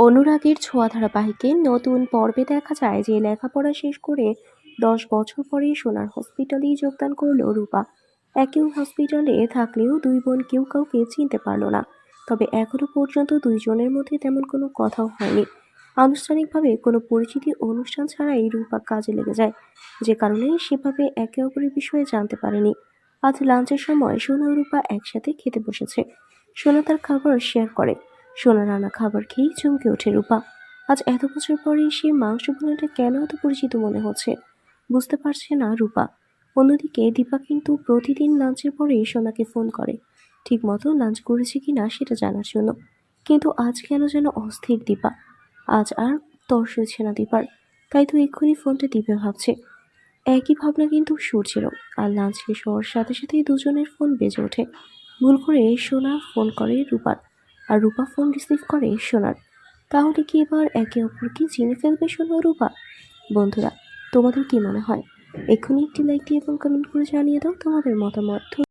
অনুরাগের ছোঁয়া ধারাবাহিকের নতুন পর্বে দেখা যায় যে লেখাপড়া শেষ করে দশ বছর পরে সোনার হসপিটালেই যোগদান করল রূপা। একই হসপিটালে থাকলেও দুই বোন কেউ কাউকে চিনতে পারল না। তবে এখনও পর্যন্ত দুইজনের মধ্যে তেমন কোনো কথাও হয়নি। আনুষ্ঠানিকভাবে কোনো পরিচিতি অনুষ্ঠান ছাড়াই রূপা কাজে লেগে যায়। যে কারণে সেভাবে একে অপরের বিষয়ে জানতে পারেনি। আজ লাঞ্চের সময় সোনা রূপা একসাথে খেতে বসেছে। সোনা তার খাবার শেয়ার করে। সোনা রান্না খাবার খেয়েই চমকে ওঠে রূপা। আজ এত বছর পরে সে মাংস বোনাটা কেন এত পরিচিত মনে হচ্ছে? বুঝতে পারছে না রূপা। অন্যদিকে দীপা কিন্তু প্রতিদিন লাঞ্চের পরে সোনাকে ফোন করে। ঠিক মতো লাঞ্চ করেছে কিনা সেটা জানার জন্য। কিন্তু আজ কেন যেন অস্থির দীপা। আজ আর তর্স হচ্ছে না দীপার। তাই তো এক্ষুনি ফোনটা দিবে ভাবছে। একই ভাবনা কিন্তু সূর্যেরও। আর লাঞ্চ শেষ হওয়ার সাথে সাথেই দুজনের ফোন বেজে ওঠে। ভুল করে সোনা ফোন করে রূপার। আর রূপা ফোন রিসিভ করে সোনার। তাহলে কি এবার একে অপরকে চিনে ফেলবে সোনা রূপা? বন্ধুরা, তোমাদের কি মনে হয়? এক্ষুনি একটি লাইক দিয়ে এবং কমেন্ট করে জানিয়ে দাও তোমাদের মতামত।